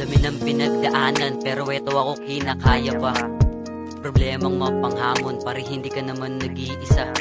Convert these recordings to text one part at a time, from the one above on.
Dami ng pinagdaanan pero eto ako kinakaya pa Problemang mapanghamon pare hindi ka naman nag-iisa.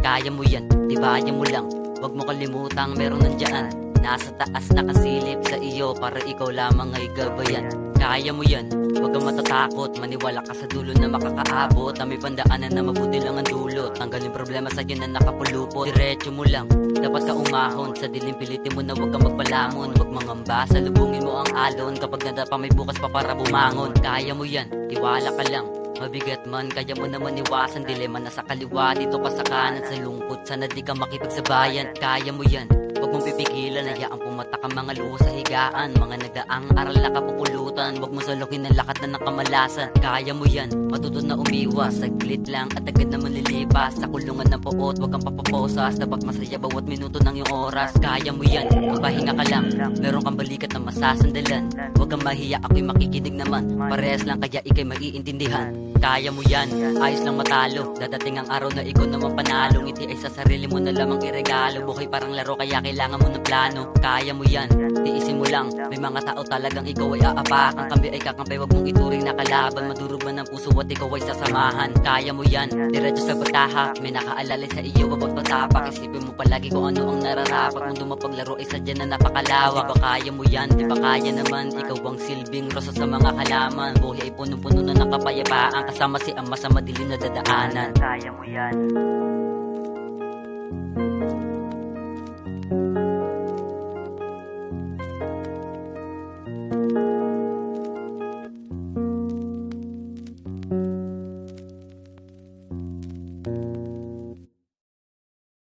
Kaya mo yan, tibaya mo lang. Huwag mo kalimutang meron nandyan Nasa taas nakasilip sa iyo para ikaw lamang ay gabayan. Kaya mo yan, huwag kang matatakot. Maniwala ka sa dulo na makakaabot. Na may pandaanan na mabuti lang ang dulot Tanggalin problema sa na nakapulupot. Diretso mo lang, dapat ka umahon Sa dilim. Pilitin mo na huwag kang magpalamon. Huwag mangamba, salubungin mo ang alon. Kapag nadapa may bukas pa para bumangon. Kaya mo yan, tiwala ka lang. Mabigat man, kaya mo naman iwasan Dilema na sa kaliwa, dito ka sa kanan. Sa lungkot, sana di ka makipagsabayan. Kaya mo yan, Huwag mong pipigilan, hayaan pumatak ang mga luho sa higaan. Mga nagdaang aral na kapupulutan. Huwag mo salukin ang lakat na nakamalasan. Kaya mo yan, matuto na umiwas. Saglit lang at agad naman lilipas Sa kulungan ng poot, huwag kang papaposas Dapat masaya bawat minuto ng iyong oras. Kaya mo yan, magpahinga ka lang. Meron kang balikat na masasandalan. Huwag kang mahiya, ako'y makikinig naman. Parehas lang kaya ikay maiintindihan. Kaya mo yan, ayos lang matalo. Dadating ang araw na ikaw naman panalo Ngiti ay sa sarili mo na lamang iregalo. Buhay parang laro kaya kailangan mo ng plano Kaya mo yan, tiisin mo lang May mga tao talagang ikaw ay aapakan. Kambi ay kakampay, wag mong ituring na kalaban. Madurog man ang puso at ikaw ay sasamahan. Kaya mo yan, diretso sa bataha May nakaalala sa iyo, wag patapak Isipin mo palagi kung ano ang nararapat Mundo mapaglaro ay sadya na napakalawak. Di ba kaya mo yan, di ba kaya naman? Ikaw ang silbing rosa sa mga halaman. Buhay ay punong-puno na ng kapayapaan Kasama si ama sa madilim na dadaanan. Kaya mo yan.